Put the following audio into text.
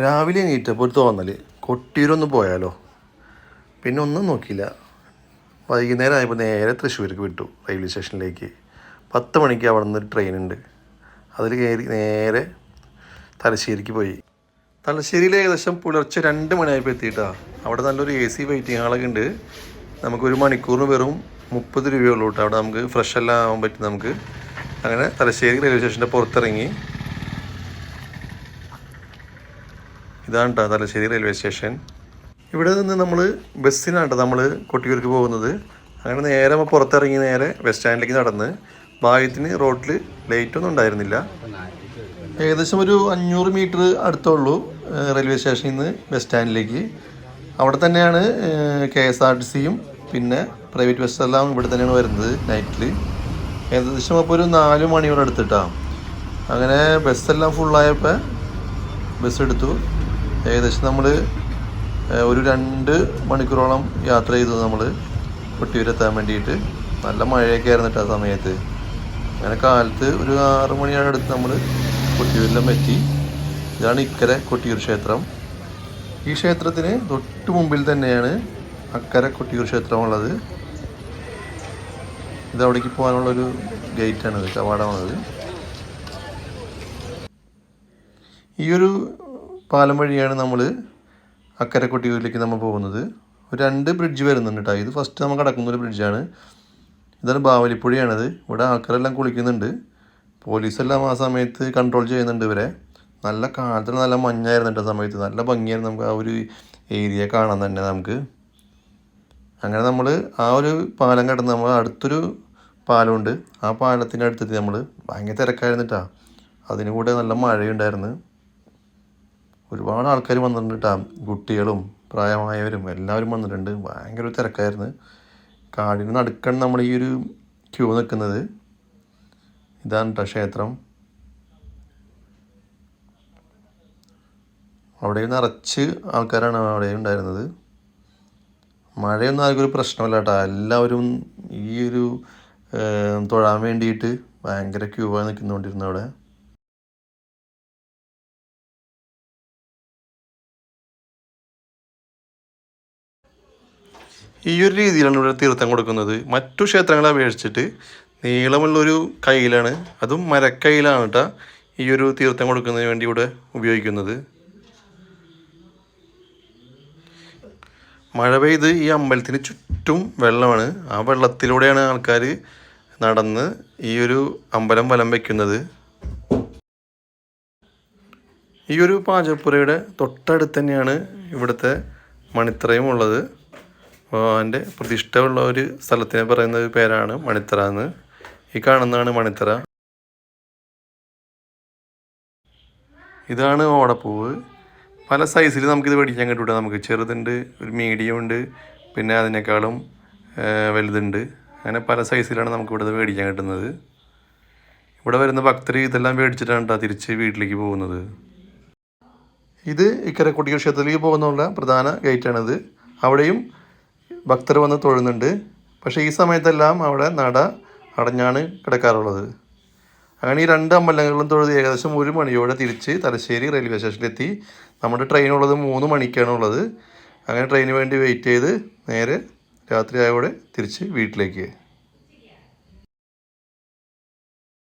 രാവിലെ എണീറ്റപ്പോൾ ഒരു തോന്നൽ. കൊട്ടിയൂരൊന്ന് പോയാലോ? പിന്നെ ഒന്നും നോക്കിയില്ല. വൈകുന്നേരം ആയപ്പോൾ നേരെ തൃശ്ശൂർക്ക് വിട്ടു റെയിൽവേ സ്റ്റേഷനിലേക്ക്. പത്ത് മണിക്ക് അവിടെ നിന്ന് ഒരു ട്രെയിൻ ഉണ്ട്. അതിൽ കയറി നേരെ തലശ്ശേരിക്ക് പോയി. തലശ്ശേരിയിൽ ഏകദേശം പുലർച്ചെ രണ്ട് മണിയായപ്പോൾ എത്തിയിട്ടാ. അവിടെ നല്ലൊരു എ സി വെയിറ്റിംഗ് ഹാളൊക്കെ ഉണ്ട്. നമുക്ക് ഒരു മണിക്കൂറിന് വെറും മുപ്പത് രൂപയുള്ളൂ കേട്ടോ. അവിടെ നമുക്ക് ഫ്രഷ് എല്ലാം ആവാൻ പറ്റും നമുക്ക്. അങ്ങനെ തലശ്ശേരി റെയിൽവേ സ്റ്റേഷന്റെ പുറത്തിറങ്ങി. ഇതാണ് കേട്ടോ തലശ്ശേരി റെയിൽവേ സ്റ്റേഷൻ ഇവിടെ നിന്ന് നമ്മൾ ബസ്സിനാണ് കേട്ടോ നമ്മൾ കൊട്ടിയൂർക്ക് പോകുന്നത്. അങ്ങനെ നേരെ പുറത്തിറങ്ങി നേരെ ബസ് സ്റ്റാൻഡിലേക്ക് നടന്ന് ഭാഗ്യത്തിന് റോഡിൽ ലൈറ്റ് ഒന്നും ഉണ്ടായിരുന്നില്ല. ഏകദേശം ഒരു അഞ്ഞൂറ് മീറ്റർ അടുത്തുള്ളൂ റെയിൽവേ സ്റ്റേഷനിൽ നിന്ന് ബസ് സ്റ്റാൻഡിലേക്ക് അവിടെ തന്നെയാണ് കെ എസ് ആർ ടി സിയും പിന്നെ പ്രൈവറ്റ് ബസ്സെല്ലാം ഇവിടെ തന്നെയാണ് വരുന്നത് നൈറ്റിൽ ഏകദേശം അപ്പോൾ ഒരു നാല് മണിയോടെ അടുത്തിട്ടാണ് അങ്ങനെ ബസ്സെല്ലാം ഫുള്ളായപ്പോൾ ബസ് എടുത്തു. ഏകദേശം നമ്മൾ ഒരു രണ്ട് മണിക്കൂറോളം യാത്ര ചെയ്തു നമ്മൾ കൊട്ടിയൂരെത്താൻ വേണ്ടിയിട്ട്. നല്ല മഴയൊക്കെ ആയിരുന്നു ആ സമയത്ത്. അങ്ങനെ കാലത്ത് ഒരു ആറ് മണിയാണ് അടുത്ത് നമ്മൾ കൊട്ടിയൂരിലും എത്തി. ഇതാണ് ഇക്കരെ കൊട്ടിയൂർ ക്ഷേത്രം. ഈ ക്ഷേത്രത്തിന് തൊട്ട് മുമ്പിൽ തന്നെയാണ് അക്കരെ കൊട്ടിയൂർ ക്ഷേത്രമുള്ളത്. ഇത് അവിടേക്ക് പോകാനുള്ളൊരു ഗേറ്റാണിത് കവാടമാണത്. ഈ ഒരു പാലം വഴിയാണ് നമ്മൾ അക്കരെ കൊട്ടിയൂരിലേക്ക് നമ്മൾ പോകുന്നത്. ഒരു രണ്ട് ബ്രിഡ്ജ് വരുന്നുണ്ട് കേട്ടോ ഇത് ഫസ്റ്റ് നമ്മൾ കടക്കുന്ന ഒരു ബ്രിഡ്ജാണ് ഇതാണ് ബാവലിപ്പുഴയാണത്. ഇവിടെ ആൾക്കാരെല്ലാം കുളിക്കുന്നുണ്ട്. പോലീസെല്ലാം ആ സമയത്ത് കൺട്രോൾ ചെയ്യുന്നുണ്ട് ഇവരെ. നല്ല കാലത്തിൽ നല്ല മഞ്ഞായിരുന്നു കേട്ടോ സമയത്ത്. നല്ല ഭംഗിയായിരുന്നു നമുക്ക് ആ ഒരു ഏരിയ കാണാൻ തന്നെ നമുക്ക്. അങ്ങനെ നമ്മൾ ആ ഒരു പാലം കടന്ന് നമ്മൾ അടുത്തൊരു പാലമുണ്ട്. ആ പാലത്തിന്റെ അടുത്തെത്തി നമ്മൾ ഭയങ്കര തിരക്കായിരുന്നു കേട്ടോ അതിന് കൂടെ നല്ല മഴയുണ്ടായിരുന്നു. ഒരുപാട് ആൾക്കാർ വന്നിട്ടുണ്ട് കേട്ടോ കുട്ടികളും പ്രായമായവരും എല്ലാവരും വന്നിട്ടുണ്ട്. ഭയങ്കര ഒരു തിരക്കായിരുന്നു. കാടിന് നടുക്കാണ് നമ്മൾ ഈ ഒരു ക്യൂ നിൽക്കുന്നത്. ഇതാണ് കേട്ടോ ക്ഷേത്രം. അവിടെ നിറച്ച് ആൾക്കാരാണ് അവിടെ ഉണ്ടായിരുന്നത്. മഴയൊന്നും ആർക്കൊരു പ്രശ്നമല്ല കേട്ടോ എല്ലാവരും ഈ ഒരു തൊഴാൻ വേണ്ടിയിട്ട് ഭയങ്കര ക്യൂ ആയി നിൽക്കുന്നുകൊണ്ടിരുന്നു അവിടെ. ഈ ഒരു രീതിയിലാണ് ഇവിടെ തീർത്ഥം കൊടുക്കുന്നത്. മറ്റു ക്ഷേത്രങ്ങളെ അപേക്ഷിച്ചിട്ട് നീളമുള്ളൊരു കയ്യിലാണ് അതും മരക്കൈയിലാണ് കേട്ടോ ഈ ഒരു തീർത്ഥം കൊടുക്കുന്നതിന് വേണ്ടി ഇവിടെ ഉപയോഗിക്കുന്നത്. മഴ പെയ്ത് ഈ അമ്പലത്തിന് ചുറ്റും വെള്ളമാണ്. ആ വെള്ളത്തിലൂടെയാണ് ആൾക്കാർ നടന്ന് ഈ ഒരു അമ്പലം വലം വയ്ക്കുന്നത് ഈ ഒരു പാചകപ്പുരയുടെ തൊട്ടടുത്ത് തന്നെയാണ് ഇവിടുത്തെ മണിത്രയും ഉള്ളത് ഭഗവാന്റെ പ്രതിഷ്ഠയുള്ള ഒരു സ്ഥലത്തിനെ പറയുന്ന ഒരു പേരാണ് മണിത്തറ എന്ന്. ഈ കാണുന്നതാണ് മണിത്തറ. ഇതാണ് ഓടപ്പൂവ്. പല സൈസിൽ നമുക്കിത് മേടിക്കാൻ കിട്ടൂട്ടോ. നമുക്ക് ചെറുതുണ്ട് ഒരു മീഡിയം ഉണ്ട് പിന്നെ അതിനേക്കാളും വലുതുണ്ട്. അങ്ങനെ പല സൈസിലാണ് നമുക്ക് ഇവിടെ മേടിക്കാൻ കിട്ടുന്നത്. ഇവിടെ വരുന്ന ഭക്തർ ഇതെല്ലാം മേടിച്ചിട്ടാണ് തിരിച്ച് വീട്ടിലേക്ക് പോകുന്നത്. ഇത് ഇക്കരെ ക്ഷേത്രത്തിലേക്ക് പോകുന്നുള്ള പ്രധാന ഗേറ്റാണിത് അവിടെയും ഭക്തർ വന്ന് തൊഴുന്നുണ്ട്. പക്ഷേ ഈ സമയത്തെല്ലാം അവിടെ നട അടഞ്ഞാണ് കിടക്കാറുള്ളത്. അങ്ങനെ ഈ രണ്ട് അമ്പലങ്ങളിലും തൊഴുത് ഏകദേശം ഒരു മണിയോടെ തിരിച്ച് തലശ്ശേരി റെയിൽവേ സ്റ്റേഷനിലെത്തി. നമ്മുടെ ട്രെയിൻ ഉള്ളത് മൂന്ന് മണിക്കാണ് ഉള്ളത്. അങ്ങനെ ട്രെയിന് വേണ്ടി വെയിറ്റ് ചെയ്ത് നേരെ രാത്രി ആയോടെ തിരിച്ച് വീട്ടിലേക്ക്.